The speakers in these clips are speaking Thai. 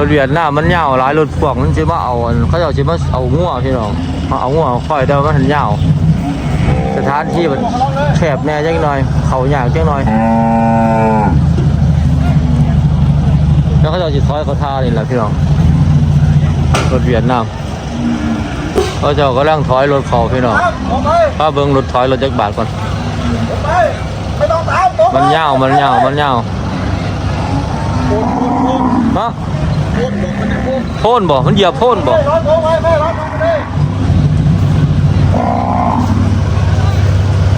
รถเวียดนามมันยาวหลายรถพวกมันสิมาเอาเขาเจ้าสิมาเอางัวพี่น้องมาเอางัวค่อยเดามันหันยาวสถานที่มันแคบแน่จังหน่อย เขายากจังหน่อยแล้วเขาจ้าสิถอยเขาท่านี่แหละพี่น้องรถเวียดนามเขาจ้าก็ล่างถอยรถเขาพี่น้องป้าเบิ้งรถถอยรถจักรบาทก่อนมันยาวมันยาวมันยาวฮะ โพ่นบ่ มันเหยียบโพ่นบ่ร้อนโท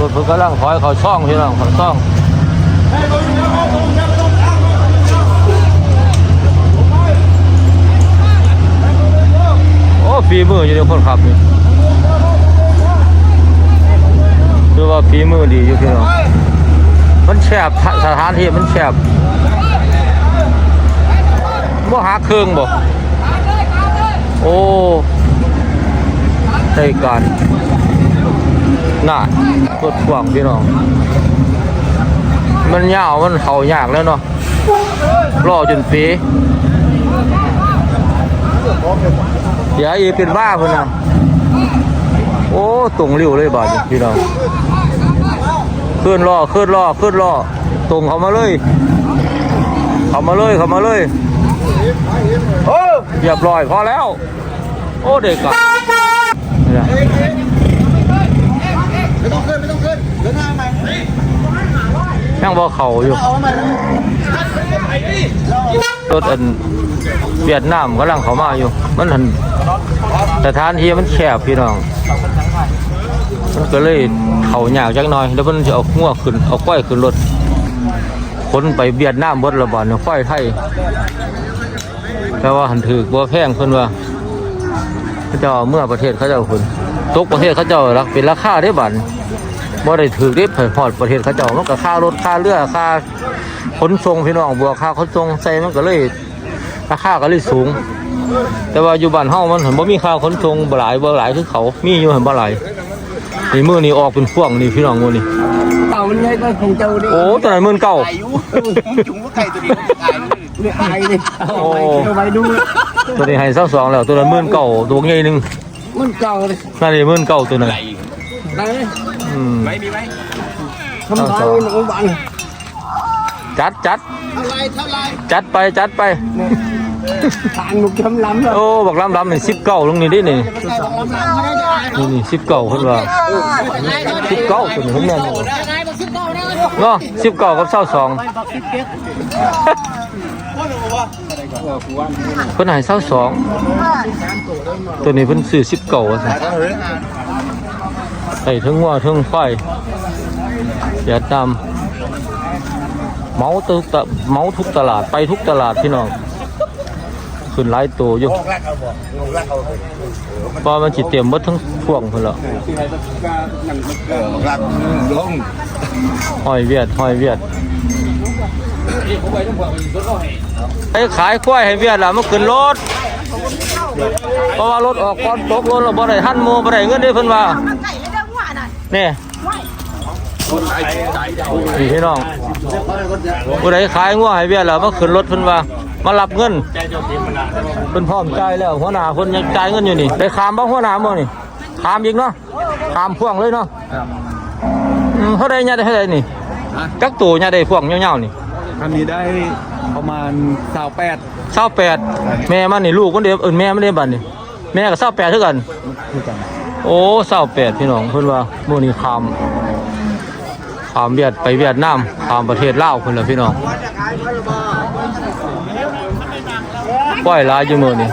รถเพิ่นกำลังถอยเขาช่องพี่น้องเขาช่องโอ้ฝีมืออยู่ในคนขับนี่คือว่าฝีมือดีอยู่พี่น้องมันแคบสสถานที่มันแคบ บ่หาเครื่องบ่โอ้ใช่การน่ะรถกว้างพี่น้อง มันยาวมันเขายากแล้วเนาะรอจนปีเดี๋ยวอีเป็นบ้าพุ่นนะโอ้ตรงเร็วเลยบาดพี่น้องขึ้นล้อขึ้นล้อขึ้นล้อตรงเขามาเลย เขามาเลยเขามาเลย โอ้เรียบร้อยพอแล้ว โอ้เด็กอะนี่นะไม่ต้องขึ้นไม่ต้องขึ้นเดินหน้าใหม่ยังบ่เขาอยู่เอาใหม่นะรถอันเวียดนามกำลังเขามาอยู่ มันหันสถานที่มันแคบพี่น้องมันก็เลยเขายากจักหน่อย แล้วมันจะเอาหัวขึ้นเอาก้อยขึ้นรถคนไปเวียดนามเบดระบาดเนี่ยก้อยไทย แต่ว่าหันถือบัวแพงเพิ่นว่าเขาเจ้าเอาเมื่อประเทศเขาเจ้าคนตกประเทศเขาเจ้ารักเป็นราคาได้บันบ่ได้ถือได้เผยพอดประเทศเขาเจ้ามันก็ค่ารถค่าเรือค่าขนส่งพี่น้องบัวค่าขนส่งใส่มันก็เลยราคาก็เลยสูง แต่ว่าอยู่บ้านเฮามันเห็นบ่มีค่าขนส่งบ่หลายบ่หลายคือเขามีอยู่เห็นบ่หลายนี่มือนี่ออกเป็นพ่วงนี่พี่น้องมือนี่ มันใหญ่กว่าของเจ้าดิโอ้ตัวไหนหมื่นเก้าอายุจุงว่าไก่ตัวนี้ไม่อายเลยโอ้ เอาไปดู ตัวนี้ให้เศร้าสองแล้วตัวนั้นหมื่นเก้าตัวใหญ่หนึงมันเก่าเลยนั่นนี่หมื่นเก้าตัวนั้นไหนอืมทำทางมันของบ้านจัดจัดเท่าไรเท่าไรจัดไปจัดไป ทางลูกชำล้ำแล้วโอ้บอกลำลำนี่สิบเก้าลงนี่ดินี่ใส่ของลำลำไม่ได้นี่นี่สิบเก้าคนว่าสิบเก้าตัวนี้ผมแน่นอน เนาะสิบเก้ากับเศร้าสองเพิ่นใหายเศร้าสองตัวนี้เพิ่นซื้อสิบเก้าสิใส่ทั้งว่าทั้งไฟอย่าตามเมาทุกตะเมาทุกตลาดไปทุกตลาดพี่น้อง ขึ้นหลายตัวอยู่เพอมันจิเตรียมหมดทั้งพวงเพิ่นแล้วรักลงหอยเวียดหอยเวียดไอ้ขายกล้วยให้เวียดล่ะมันขึ้นรถเพราะว่ารถออกก่อนตกรถแล้วบ่ได้ทันหมู่บ่ได้เงินเด้เพิ่นว่ามันไก่ไม่ได้หัวน่ะนี่นี่พี่น้องผู้ใดขายงัวให้เวียดล่ะมาขึ้นรถเพิ่นว่า มารับเงินเพิ่นพร้อมจ่ายแล้วหัวหน้าเพิ่นยังจ่ายเงินอยู่นี่ไปขามบ่หัวหน้าบ่นี่ขามอีกเนาะขามพ่วงเลยเนาะอืมเท่าใดเนี่ยได้เท่าใดนี่จักตัวเนี่ยได้พ่วงยาวๆนี่คันนี้ได้ประมาณสาวแปดเศร้าแปดแม่มันนี่ลูกมันเดียวเออแม่มันเดียวบัดนี่แม่ก็เศร้าแปดเท่ากันโอ้เศร้าแปดพี่น้องเพิ่นว่ามื้อนี้ข้ามข้ามเวียดไปเวียดนามข้ามประเทศลาวเพิ่นล่ะพี่น้อง ปล่อยหลายอยู่มื้อนี้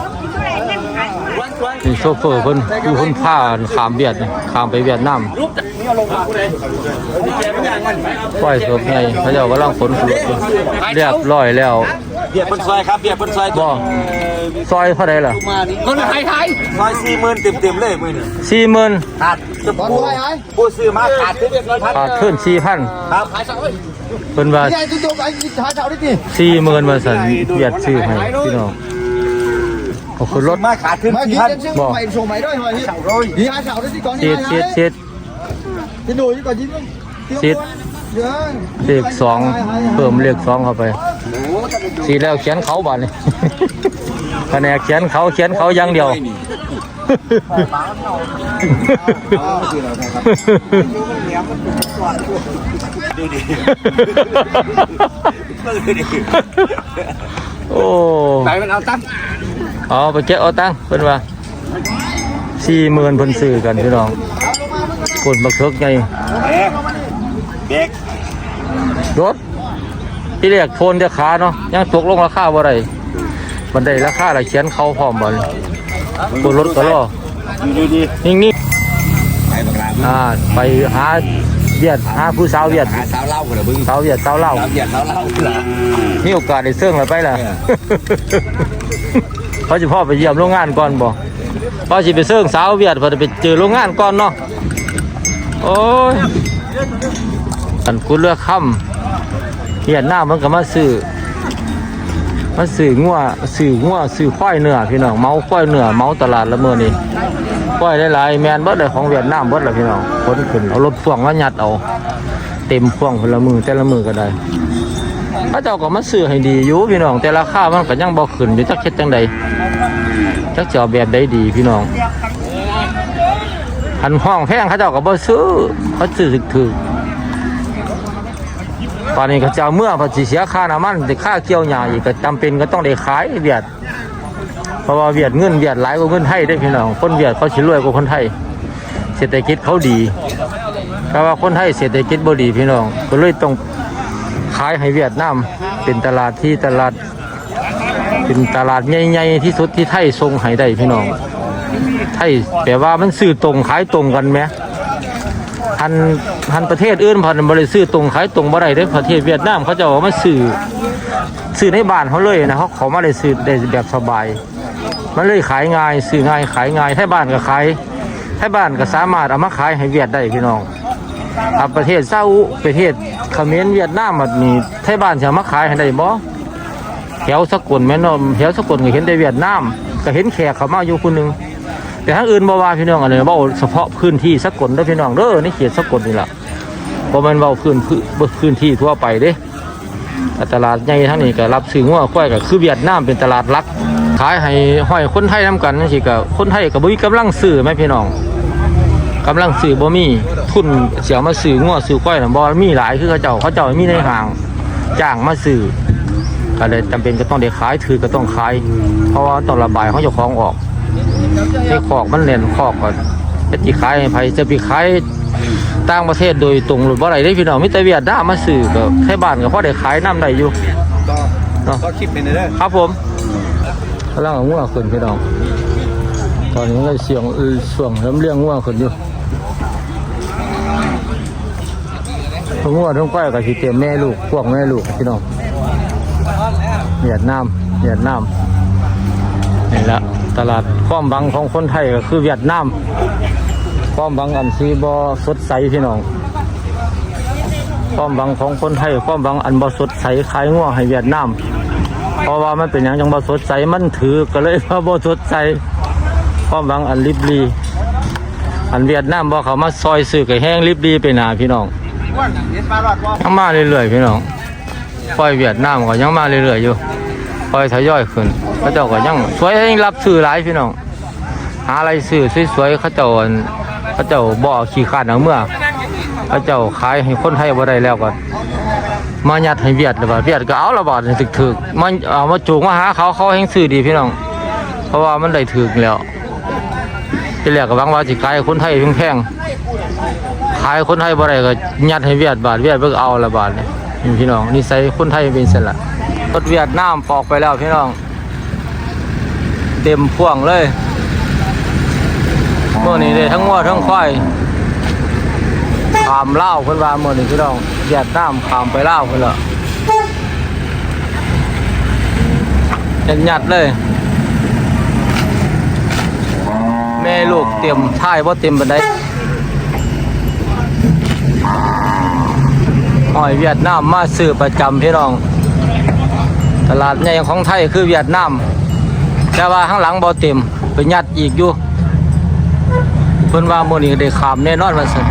นี่โซเฟอร์เพิ่นคือเพิ่นพาข้ามเวียดนี่ข้ามไปเวียดนามปล่อยศพไงเขาเจ้ากำลังขนขึ้นรถอยู่เรียบร้อยแล้วเบียดบนซอยครับเบียดบนซอยบ่ซอยเท่าใดล่ะคนไทยไทยซอยสี่หมื่นเต็มเต็มๆเลยมือนี่สี่หมื่นขาดจะปูปูซื้อมาขาดที่เรียบร้อยพันขาดขึ้นสี่พันครับเพิ่นว่าใหญ่ตุ๊กไอ้หาเสาได้ดิสี่หมื่นมาสั่นเวียดซื้อให้พี่น้อง เอาขึ้นรถ มาขาดขึ้นมาสี่คิดพันจะซื้อใหม่ส่งใหม่ด้วยหอยนี่หาเสาได้ดิก่อนเช็ดเช็ดเช็ดที่ดูยี่ก่อนยิ้มเช็ดเลขสองเพิ่มเลขสองเข้าไป สีแล้วเขียนเขาบ้านนี่ แผนกเขียนเขาเขียนเขาอย่างเดียวดูดิโอ้ ไหนมันเอาตั้ง เอาไปเก็บเอาตังค์เพิ่นว่าสี่หมื่นเพิ่นซื้อกันพี่น้องคนบักเทิกไงเอ๊ะเด็กรถที่เรียกโทนเดียขาเนาะยังตกลงราคาบ่ได้บันไดราคาละเขียนเขาพร้อมบ่นี่คนรถก็รอดูดีนิ่งไปบังลาๆอ่าไปหาเวียดหาผู้สาวเวียดหาสาวเล่ากันเหรอบึ้งสาวเวียดสาวเล่าวสาวเหยียดสาวเล่าเหรอมีโอกาสได้เสื่องเลยไปล่ะ เออเขาจะพ่อไปเยี่ยมโรงงานก่อนบ่พ่อสิไปเสื่องสาวเวียดพอจะไปเจอโรงงานก่อนเนาะโอ้ยอันกูเลือกคำเวียดนามมันก็มาซื้อมาซื้องัวซื้องัวซื้อควายเนื้อพี่น้องเมาควายเนื้อเมาตลาดละเมื่อนี้ควายหลายๆแมนเบิดเลยของเวียดนามเบิดเลยพี่น้องคนขึ้นเอารถพ่วงมายัดเอา เต็มพ่วงคนละมือแต่ละมือก็ได้ พระเจ้าก็มาซื้อให้ดีอยู่พี่น้อง แต่ราคามันก็ยังบ่ขึ้นอยู่จักเฮ็ดจังใดจักจะเอาแบบใดดีพี่น้องหันห้องแพงเขาเจ้าก็บ่ซื้อเขาซื้อถึกๆตอนนี้เขาเจ้าเมื่อเพอสิเสียค่าน้ำมันแต่ค่าเกี่ยวหญ้าอีกก็จำเป็นก็ต้องได้ขายเวียดเพราะว่าเวียดเงินเวียดหลายกว่าเงินไทยได้พี่น้องคนเวียดเขาสิรวยกว่าคนไทย เศรษฐกิจเขาดีแต่ว่าคนไทยเศรษฐกิจบ่ดีพี่น้องก็เลยต้อง ขายให้เวียดนามเป็นตลาดที่ตลาด เป็นตลาดใหญ่ๆที่สุดที่ไทยส่งให้ได้พี่น้อง ไทยแต่ว่ามันซื้อตรงขายตรงกันไหมทันทันประเทศอื่นพันบริซื้อตรงขายตรงบ่ได้เด้ประเทศเวียดนามเขาจะเอามาซื้อซื้อในบ้านเขาเลยนะเขาขามาได้ซื้อได้แบบสบาย มันเลยขายง่ายซื้อง่ายขายง่ายไทยบ้านก็ขายไทยบ้านก็สามารถเอามาขายให้เวียดได้พี่น้อง อ่าประเทศซาอุประเทศเขมรเวียดนามแบบนี้ไทยบ้านจะเอามาขายให้ได้บ่แถวสกลแม่นมแถวสกลก็เห็นแต่เวียดนามก็เห็นแขกเขามาอยู่คนหนึงแต่ทางอื่นบ่ว่าพี่น้องอันนี้เว้าเฉพาะพื้นที่สกลเด้อพี่น้องเด้อในเขตสกลนี่ล่ะบ่แม่นเว้าพื้นพื้นที่ทั่วไปเด้ตลาดใหญ่ทั้งนี้ก็รับซื้องัวควายก็คือเวียดนามเป็นตลาดหลักขายให้ห้อยคนไทยนํกันจังซี่ก็คนไทยก็บ่มีกำลังซื้อแม่พี่น้องกำลังซื้อบ่มี ทุนเสียมาซื้องัวซื้อควายน่ะบ่มีหลายคือเขาเจ้าเขาเจ้ามีในห้างจ้างมาซื้อก็เลยจำเป็นก็ต้องได้ขายถือก็ต้องขาย เพราะว่าต้องระบายของเจ้าของออกให้คอกมันเล่นคอกก่อนจะสิขายให้ไผจะไปขายต่างประเทศโดยตรงหรือบ่ได้เด้พี่น้องมีแต่เวียดนามมาซื้อก็ไทบ้านก็พอได้ขายน้ำได้อยู่ก็คลิปเป็นเด้อครับผมกำลังเอางัวขึ้นพี่น้องตอนนี้ก็เสียงเออส่วงเริ่มเลี้ยงงัวขึ้นอยู่ ทั้งงัวทั้งก้อยก็สิเตรียมแม่ลูกพวกแม่ลูกพี่น้องเวียดนามเวียดนามนี่ละตลาดความบังของคนไทยก็คือเวียดนามความบังอันซีบอสดใสพี่น้องความบังของคนไทยความบังอันบอสดใสขายงัวงให้เวียดนามเพราะว่ามันเป็นอย่างจังบ่สดใสมันถือก็เลยว่าบ่สดใสความหวังอันลิบลีอันเวียดนามบ่เขามาซอยซื้อก็แห้งลิบลีไปหนาพี่น้อง ยังมาเรื่อยๆพี่น้องปล่อยเวียดนามก็ยังมาเรื่อยๆอยู่ปล่อยทยอยขึ้นเขาเจ้าก็ยังสวยให้รับซื้อหลายพี่น้องหาอะไรซื้อสวยๆเขาเจ้าเขาเจ้าบ่ขี้ขาดเอาเมื่อเขาเจ้าขายให้คนไทยบ่ได้แล้วก็มายัดให้เวียดเลยว่เวียดก็เอาละบาทถึกถึกมันเอามาจูงมาหาเขาเขาแห่งซื้อดีพี่น้อง เพราะว่ามันได้ถึกแล้วที่แรกก็หวังว่าสิขายคนไทยแพงๆ ขายคนไทยบ่ได้ก็ยัดให้เวียดบาทเวียดเพิ่งเอาละบาทนี่นี่พี่น้องนิสัยคนไทยเป็นสั่นละรถเวียดนามปอกไปแล้วพี่น้อง เต็มพ่วงเลยพวกนี้ได้ทั้งวัวทั้งควายขามเล่าวเพิ่นว่าหมดนี่พี่น้องเวียดนามขามไปเล่าวเพิ่นละเห็นหยัดเลยแม่ลูกเตรียมท่ายบ่เต็มบันได หอยเวียดนามมาซื้อประจำพี่น้อง ตลาดใหญ่ของไทยคือเวียดนาม แต่ว่าข้างหลังบ่เต็มไปยัดอีกอยู่เพิ่นว่ามื้อนี้ได้ขามแน่นอนว่าซั่น